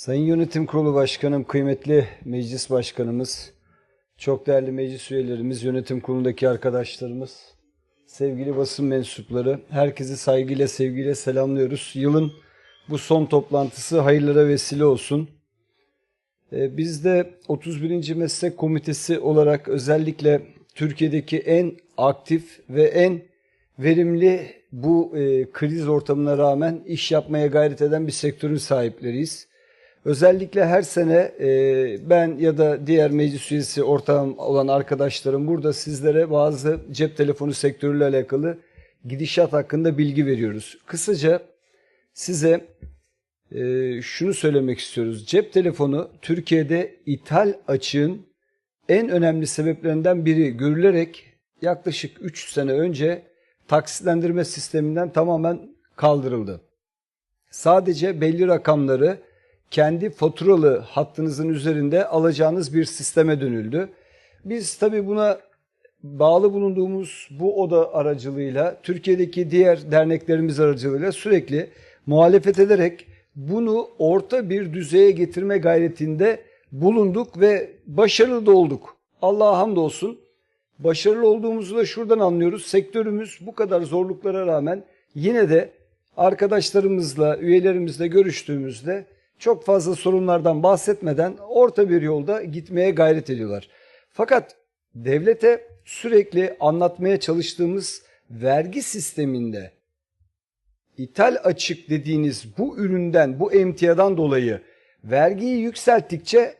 Sayın Yönetim Kurulu Başkanım, kıymetli meclis başkanımız, çok değerli meclis üyelerimiz, yönetim kurulundaki arkadaşlarımız, sevgili basın mensupları, herkesi saygıyla, sevgiyle selamlıyoruz. Yılın bu son toplantısı hayırlara vesile olsun. Ee, Biz de 31. Meslek Komitesi olarak özellikle Türkiye'deki en aktif ve en verimli bu e, kriz ortamına rağmen iş yapmaya gayret eden bir sektörün sahipleriyiz. Özellikle her sene e, ben ya da diğer meclis üyesi ortağım olan arkadaşlarım burada sizlere bazı cep telefonu sektörüyle alakalı gidişat hakkında bilgi veriyoruz. Kısaca size e, şunu söylemek istiyoruz. Cep telefonu Türkiye'de ithal açığın en önemli sebeplerinden biri görülerek yaklaşık 3 sene önce taksitlendirme sisteminden tamamen kaldırıldı. Sadece belli rakamları kendi faturalı hattınızın üzerinde alacağınız bir sisteme dönüldü. Biz tabii buna bağlı bulunduğumuz bu oda aracılığıyla Türkiye'deki diğer derneklerimiz aracılığıyla sürekli muhalefet ederek bunu orta bir düzeye getirme gayretinde bulunduk ve başarılı da olduk. Allah'a hamdolsun. Başarılı olduğumuzu da şuradan anlıyoruz. Sektörümüz bu kadar zorluklara rağmen yine de arkadaşlarımızla, üyelerimizle görüştüğümüzde çok fazla sorunlardan bahsetmeden orta bir yolda gitmeye gayret ediyorlar. Fakat devlete sürekli anlatmaya çalıştığımız vergi sisteminde ithal açık dediğiniz bu üründen, bu emtiadan dolayı vergiyi yükselttikçe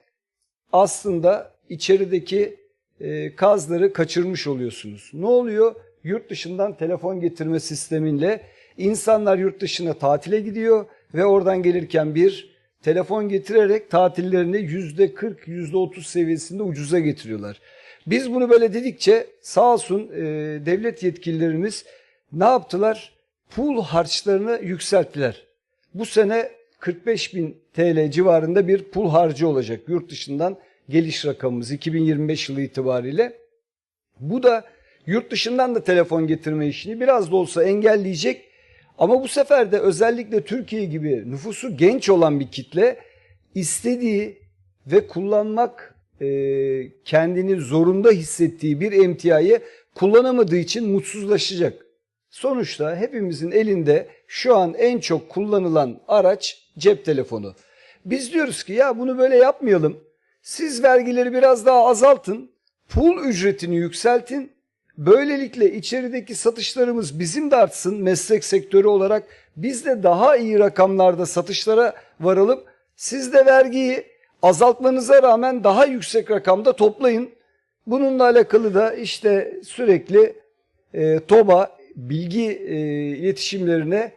aslında içerideki e, kazları kaçırmış oluyorsunuz. Ne oluyor? Yurt dışından telefon getirme sistemiyle insanlar yurt dışına tatile gidiyor ve oradan gelirken bir telefon getirerek tatillerini yüzde 40, yüzde 30 seviyesinde ucuza getiriyorlar. Biz bunu böyle dedikçe sağ olsun e, devlet yetkililerimiz ne yaptılar? Pul harçlarını yükselttiler. Bu sene 45 bin TL civarında bir pul harcı olacak yurt dışından geliş rakamımız 2025 yılı itibariyle. Bu da yurt dışından da telefon getirme işini biraz da olsa engelleyecek. Ama bu sefer de özellikle Türkiye gibi nüfusu genç olan bir kitle istediği ve kullanmak e, kendini zorunda hissettiği bir emtiayı kullanamadığı için mutsuzlaşacak. Sonuçta hepimizin elinde şu an en çok kullanılan araç cep telefonu. Biz diyoruz ki ya bunu böyle yapmayalım. Siz vergileri biraz daha azaltın, pul ücretini yükseltin. Böylelikle içerideki satışlarımız bizim de artsın meslek sektörü olarak. Biz de daha iyi rakamlarda satışlara varalım. Siz de vergiyi azaltmanıza rağmen daha yüksek rakamda toplayın. Bununla alakalı da işte sürekli e, TOBA bilgi e, iletişimlerine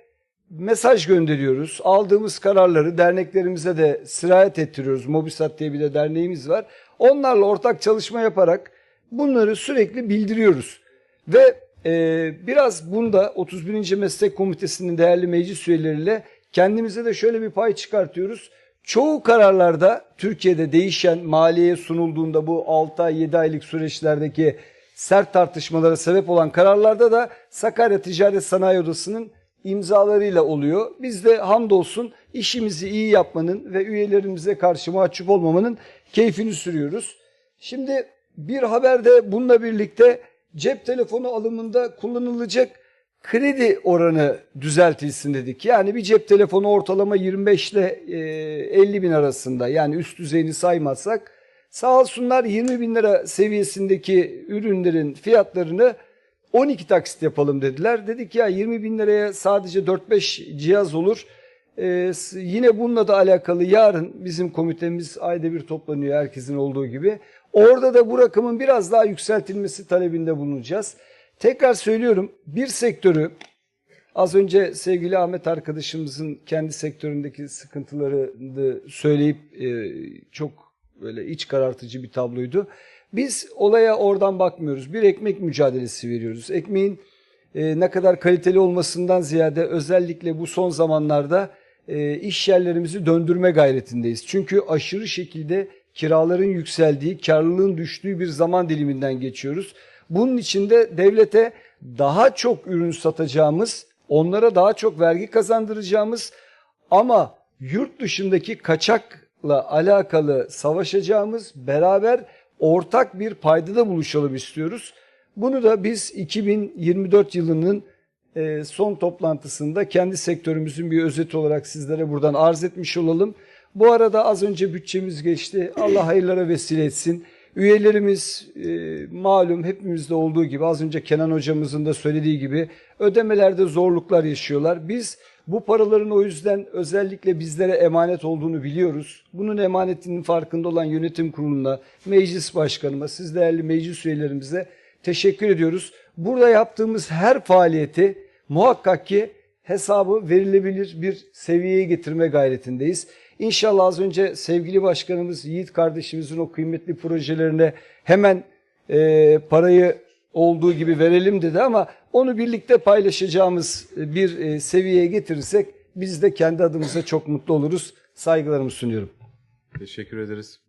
mesaj gönderiyoruz. Aldığımız kararları derneklerimize de sirayet ettiriyoruz. Mobisat diye bir de derneğimiz var. Onlarla ortak çalışma yaparak bunları sürekli bildiriyoruz. Ve e, biraz bunda 31. Meslek Komitesi'nin değerli meclis üyeleriyle kendimize de şöyle bir pay çıkartıyoruz. Çoğu kararlarda Türkiye'de değişen maliyeye sunulduğunda bu 6 ay 7 aylık süreçlerdeki sert tartışmalara sebep olan kararlarda da Sakarya Ticaret Sanayi Odası'nın imzalarıyla oluyor. Biz de hamdolsun işimizi iyi yapmanın ve üyelerimize karşı mahcup olmamanın keyfini sürüyoruz. Şimdi bir haberde bununla birlikte cep telefonu alımında kullanılacak kredi oranı düzeltilsin dedik. Yani bir cep telefonu ortalama 25 ile 50 bin arasında yani üst düzeyini saymazsak sağ olsunlar 20 bin lira seviyesindeki ürünlerin fiyatlarını 12 taksit yapalım dediler. Dedik ya 20 bin liraya sadece 4-5 cihaz olur. Ee, yine bununla da alakalı yarın bizim komitemiz ayda bir toplanıyor herkesin olduğu gibi. Orada da bu rakamın biraz daha yükseltilmesi talebinde bulunacağız. Tekrar söylüyorum bir sektörü az önce sevgili Ahmet arkadaşımızın kendi sektöründeki sıkıntılarını söyleyip e, çok böyle iç karartıcı bir tabloydu. Biz olaya oradan bakmıyoruz. Bir ekmek mücadelesi veriyoruz. Ekmeğin e, ne kadar kaliteli olmasından ziyade özellikle bu son zamanlarda e, iş yerlerimizi döndürme gayretindeyiz. Çünkü aşırı şekilde kiraların yükseldiği, karlılığın düştüğü bir zaman diliminden geçiyoruz. Bunun için de devlete daha çok ürün satacağımız, onlara daha çok vergi kazandıracağımız ama yurt dışındaki kaçakla alakalı savaşacağımız beraber ortak bir paydada buluşalım istiyoruz. Bunu da biz 2024 yılının e, son toplantısında kendi sektörümüzün bir özeti olarak sizlere buradan arz etmiş olalım. Bu arada az önce bütçemiz geçti. Allah hayırlara vesile etsin. Üyelerimiz e, malum hepimizde olduğu gibi az önce Kenan hocamızın da söylediği gibi ödemelerde zorluklar yaşıyorlar. Biz bu paraların o yüzden özellikle bizlere emanet olduğunu biliyoruz. Bunun emanetinin farkında olan yönetim kuruluna, meclis başkanıma, siz değerli meclis üyelerimize teşekkür ediyoruz. Burada yaptığımız her faaliyeti muhakkak ki hesabı verilebilir bir seviyeye getirme gayretindeyiz. İnşallah az önce sevgili başkanımız Yiğit kardeşimizin o kıymetli projelerine hemen e, parayı olduğu gibi verelim dedi ama onu birlikte paylaşacağımız bir e, seviyeye getirirsek biz de kendi adımıza çok mutlu oluruz. Saygılarımı sunuyorum. Teşekkür ederiz.